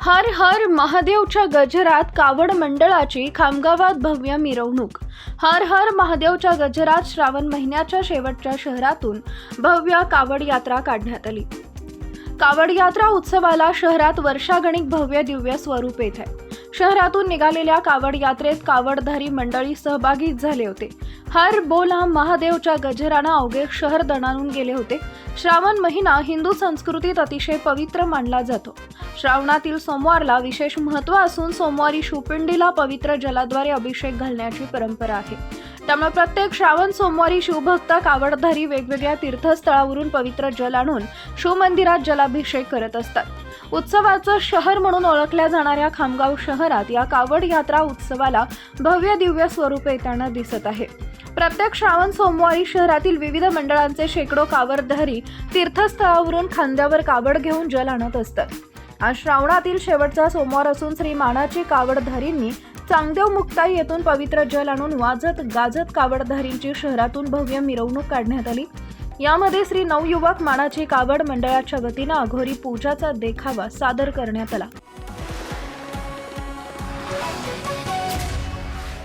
हर हर महादेवच्या गजरात कावड मंडळाची खामगावात भव्य मिरवणूक. हर हर महादेवच्या गजरात श्रावण महिन्याच्या शेवटच्या शहरातून भव्य कावड यात्रा काढण्यात आली. कावड यात्रा उत्सवाला शहरात वर्षागणिक भव्य दिव्य स्वरूप येत आहे. शहरातून निघालेल्या कावड यात्रेत कावडधारी मंडळी सहभागी झाले होते. हर बोला महादेवच्या गजरानं अवघे शहर दणाणून गेले होते. श्रावण महिना हिंदू संस्कृतीत अतिशय पवित्र मानला जातो. श्रावणातील सोमवारला विशेष महत्त्व असून सोमवारी शिवपिंडीला पवित्र जलाद्वारे अभिषेक घालण्याची परंपरा आहे. त्यामुळे प्रत्येक श्रावण सोमवारी शिवभक्त कावडधारी वेगवेगळ्या तीर्थस्थळावरून पवित्र जल आणून शिवमंदिरात जलाभिषेक करत असतात. उत्सवाचं शहर म्हणून ओळखल्या जाणाऱ्या खामगाव शहरात या कावड यात्रा उत्सवाला भव्य दिव्य स्वरूप येताना दिसत आहे. प्रत्येक श्रावण सोमवारी शहरातील विविध मंडळांचे शेकडो कावडधारी तीर्थस्थळावरून खांद्यावर कावड घेऊन जल आणत असतात. आज श्रावणातील शेवटचा सोमवार असून श्री मानाची कावडधारींनी चांगदेव मुक्ताई येथून पवित्र जल आणून वाजत गाजत कावडधारींची शहरातून भव्य मिरवणूक काढण्यात आली. यामध्ये श्री नवयुवक मानाची कावड मंडळाच्या वतीनं अघोरी पूजाचा देखावा सादर करण्यात आला.